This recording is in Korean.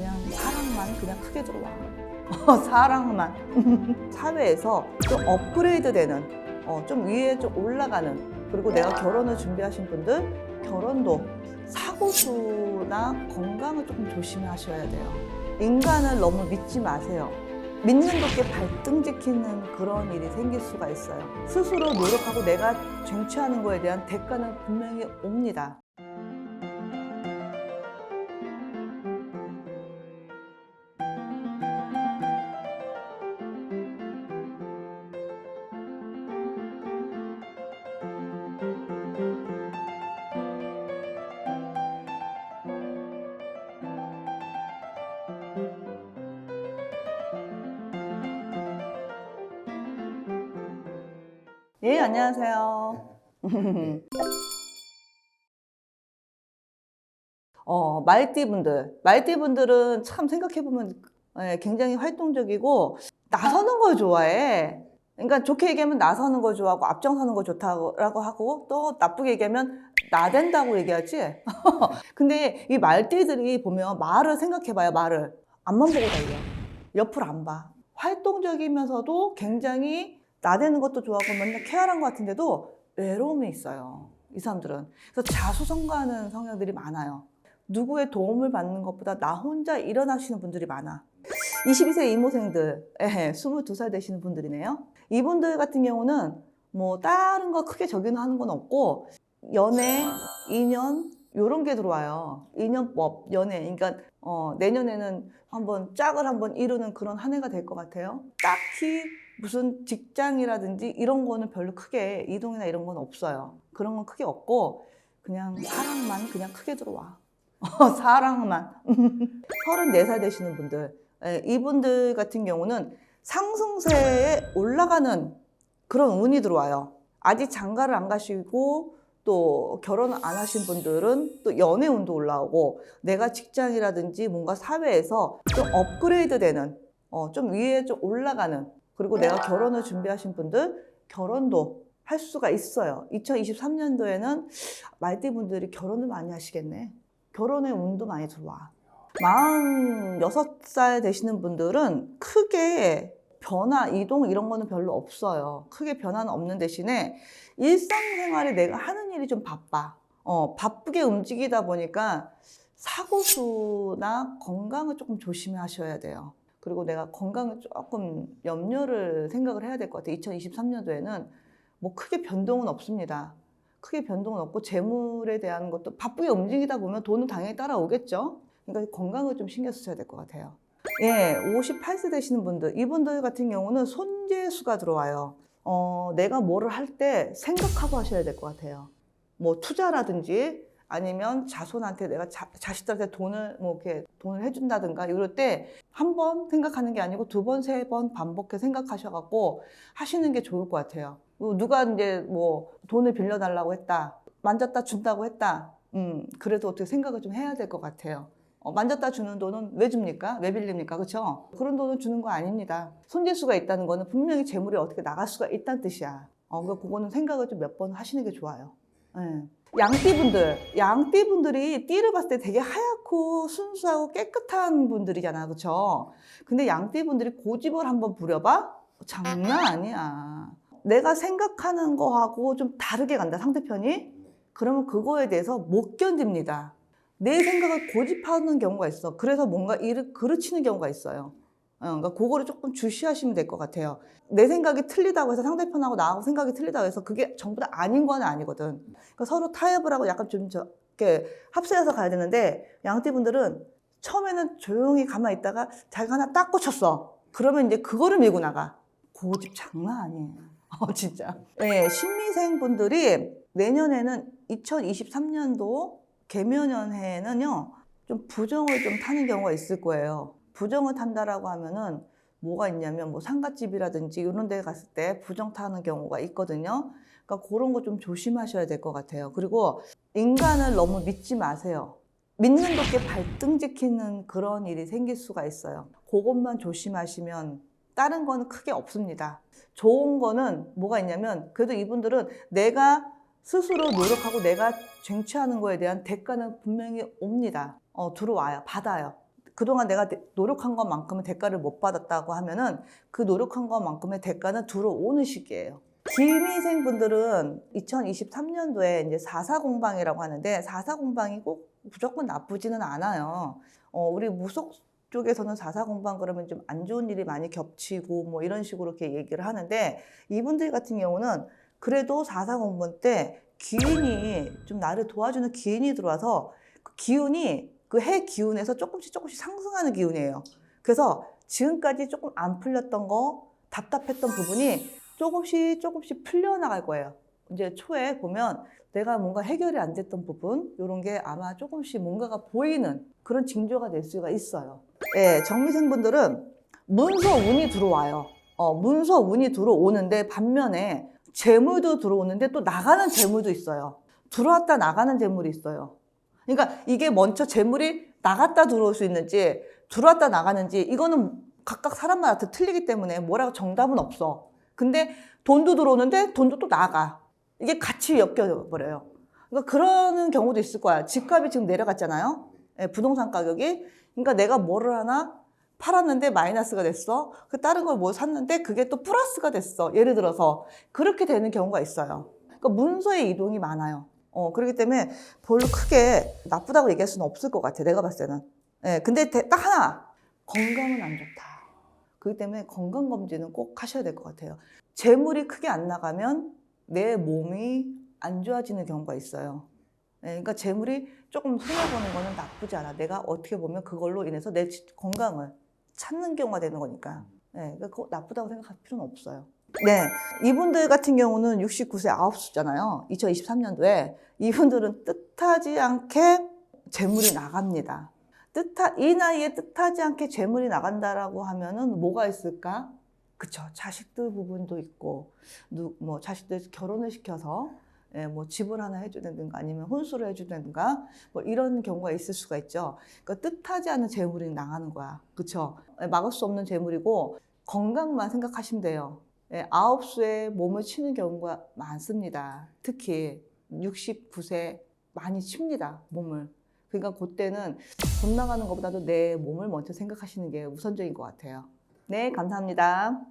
그냥 사랑만 그냥 크게 들어와. 어, 사랑만. 사회에서 좀 업그레이드 되는, 어, 좀 위에 좀 올라가는, 그리고 내가 결혼을 준비하신 분들, 결혼도 사고수나 건강을 조금 조심하셔야 돼요. 인간을 너무 믿지 마세요. 믿는 것게 발등 지키는 그런 일이 생길 수가 있어요. 스스로 노력하고 내가 쟁취하는 거에 대한 대가는 분명히 옵니다. 예, 안녕하세요. 어, 말띠 분들. 말띠 분들은 참 생각해보면 예, 굉장히 활동적이고 나서는 걸 좋아해. 그러니까 좋게 얘기하면 나서는 걸 좋아하고 앞장서는 걸 좋다고 하고 또 나쁘게 얘기하면 나댄다고 얘기하지. 근데 이 말띠들이 보면 말을 생각해봐요, 말을. 앞만 보고 달려. 옆을 안 봐. 활동적이면서도 굉장히 나대는 것도 좋아하고 맨날 케어한 것 같은데도 외로움이 있어요. 이 사람들은. 그래서 자수성가하는 성향들이 많아요. 누구의 도움을 받는 것보다 나 혼자 일어나시는 분들이 많아. 22세 이모생들, 에 22살 되시는 분들이네요. 이분들 같은 경우는 뭐 다른 거 크게 적용하는 건 없고 연애, 인연 요런 게 들어와요. 인연법, 연애. 그러니까 어, 내년에는 한번 짝을 한번 이루는 그런 한 해가 될 것 같아요. 딱히 무슨 직장이라든지 이런 거는 별로 크게 이동이나 이런 건 없어요. 그런 건 크게 없고 그냥 사랑만 그냥 크게 들어와. 어, 사랑만. 34살 되시는 분들. 예, 이분들 같은 경우는 상승세에 올라가는 그런 운이 들어와요. 아직 장가를 안 가시고 또 결혼 안 하신 분들은 또 연애 운도 올라오고 내가 직장이라든지 뭔가 사회에서 좀 업그레이드 되는 어, 좀 위에 좀 올라가는 그리고 내가 결혼을 준비하신 분들 결혼도 할 수가 있어요. 2023년도에는 말띠 분들이 결혼을 많이 하시겠네. 결혼의 운도 많이 들어와. 46살 되시는 분들은 크게 변화, 이동 이런 거는 별로 없어요. 크게 변화는 없는 대신에 일상생활에 내가 하는 일이 좀 바빠. 어, 바쁘게 움직이다 보니까 사고수나 건강을 조금 조심하셔야 돼요. 그리고 내가 건강을 조금 염려를 생각을 해야 될 것 같아요. 2023년도에는 뭐 크게 변동은 없습니다. 크게 변동은 없고 재물에 대한 것도 바쁘게 움직이다 보면 돈은 당연히 따라오겠죠. 그러니까 건강을 좀 신경 쓰셔야 될 것 같아요. 예, 58세 되시는 분들, 이분들 같은 경우는 손재수가 들어와요. 어, 내가 뭐를 할 때 생각하고 하셔야 될 것 같아요. 뭐 투자라든지 아니면 자손한테 내가 자, 자식들한테 돈을 뭐 이렇게 돈을 해준다든가 이럴 때 한 번 생각하는 게 아니고 두 번, 세 번 반복해 생각하셔갖고 하시는 게 좋을 것 같아요. 뭐 누가 이제 뭐 돈을 빌려달라고 했다, 만졌다 준다고 했다. 음, 그래도 어떻게 생각을 좀 해야 될 것 같아요. 어, 만졌다 주는 돈은 왜 줍니까? 왜 빌립니까? 그렇죠? 그런 돈을 주는 거 아닙니다. 손재수가 있다는 거는 분명히 재물이 어떻게 나갈 수가 있다는 뜻이야. 어, 그 그거는 생각을 좀 몇 번 하시는 게 좋아요. 예. 양띠분들, 양띠분들이 띠를 봤을 때 되게 하얗고 순수하고 깨끗한 분들이잖아, 그렇죠? 근데 양띠분들이 고집을 한번 부려봐? 장난 아니야. 내가 생각하는 거하고 좀 다르게 간다, 상대편이? 그러면 그거에 대해서 못 견딥니다. 내 생각을 고집하는 경우가 있어. 그래서 뭔가 일을 그르치는 경우가 있어요. 어, 그러니까 그거를 조금 주시하시면 될 것 같아요. 내 생각이 틀리다고 해서 상대편하고 나하고 생각이 틀리다고 해서 그게 전부 다 아닌 건 아니거든. 그러니까 서로 타협을 하고 약간 좀 저, 이렇게 합세해서 가야 되는데 양띠 분들은 처음에는 조용히 가만히 있다가 자기가 하나 딱 꽂혔어. 그러면 이제 그거를 밀고 나가. 고집 장난 아니에요. 어, 진짜. 네, 신미생 분들이 내년에는 2023년도 개묘년해에는요, 좀 부정을 좀 타는 경우가 있을 거예요. 부정을 탄다라고 하면은 뭐가 있냐면 뭐 상갓집이라든지 이런 데 갔을 때 부정 타는 경우가 있거든요. 그러니까 그런 거 좀 조심하셔야 될 것 같아요. 그리고 인간을 너무 믿지 마세요. 믿는 것게 발등 지키는 그런 일이 생길 수가 있어요. 그것만 조심하시면 다른 거는 크게 없습니다. 좋은 거는 뭐가 있냐면 그래도 이분들은 내가 스스로 노력하고 내가 쟁취하는 거에 대한 대가는 분명히 옵니다. 어, 들어와요. 받아요. 그동안 내가 대- 노력한 것만큼의 대가를 못 받았다고 하면은 그 노력한 것만큼의 대가는 들어오는 시기예요. 기미생 분들은 2023년도에 이제 4사 공방이라고 하는데 4사 공방이 꼭 무조건 나쁘지는 않아요. 어, 우리 무속 쪽에서는 4사 공방 그러면 좀 안 좋은 일이 많이 겹치고 뭐 이런 식으로 이렇게 얘기를 하는데 이분들 같은 경우는 그래도 4사 공방 때 기운이 좀 나를 도와주는 기운이 들어와서 그 기운이 그 해 기운에서 조금씩 조금씩 상승하는 기운이에요. 그래서 지금까지 조금 안 풀렸던 거, 답답했던 부분이 조금씩 조금씩 풀려나갈 거예요. 이제 초에 보면 내가 뭔가 해결이 안 됐던 부분, 이런 게 아마 조금씩 뭔가가 보이는 그런 징조가 될 수가 있어요. 예, 정미생분들은 문서 운이 들어와요. 어, 문서 운이 들어오는데 반면에 재물도 들어오는데 또 나가는 재물도 있어요. 들어왔다 나가는 재물이 있어요. 그러니까 이게 먼저 재물이 나갔다 들어올 수 있는지 들어왔다 나가는지 이거는 각각 사람마다 틀리기 때문에 뭐라고 정답은 없어. 근데 돈도 들어오는데 돈도 또 나가. 이게 같이 엮여버려요. 그러니까 그러는 경우도 있을 거야. 집값이 지금 내려갔잖아요. 예, 부동산 가격이. 그러니까 내가 뭐를 하나 팔았는데 마이너스가 됐어. 그 다른 걸 뭐 샀는데 그게 또 플러스가 됐어. 예를 들어서 그렇게 되는 경우가 있어요. 그러니까 문서의 이동이 많아요. 어, 그렇기 때문에 별로 크게 나쁘다고 얘기할 수는 없을 것 같아. 내가 봤을 때는. 예, 근데 대- 딱 하나. 건강은 안 좋다. 그렇기 때문에 건강검진은 꼭 하셔야 될 것 같아요. 재물이 크게 안 나가면 내 몸이 안 좋아지는 경우가 있어요. 예, 그러니까 재물이 조금 손해보는 거는 나쁘지 않아. 내가 어떻게 보면 그걸로 인해서 내 지- 건강을 찾는 경우가 되는 거니까. 예, 그러니까 나쁘다고 생각할 필요는 없어요. 네. 이분들 같은 경우는 69세 아홉수잖아요. 2023년도에. 이분들은 뜻하지 않게 재물이 나갑니다. 뜻하, 이 나이에 뜻하지 않게 재물이 나간다라고 하면은 뭐가 있을까? 그쵸. 자식들 부분도 있고, 누, 뭐, 자식들 결혼을 시켜서, 예, 뭐, 집을 하나 해주든가 아니면 혼수를 해주든가, 뭐, 이런 경우가 있을 수가 있죠. 그러니까 뜻하지 않은 재물이 나가는 거야. 그쵸. 예, 막을 수 없는 재물이고, 건강만 생각하시면 돼요. 예, 아홉 수에 몸을 치는 경우가 많습니다. 특히 69세 많이 칩니다, 몸을. 그러니까 그때는 돈 나가는 것보다도 내 몸을 먼저 생각하시는 게 우선적인 것 같아요. 네, 감사합니다.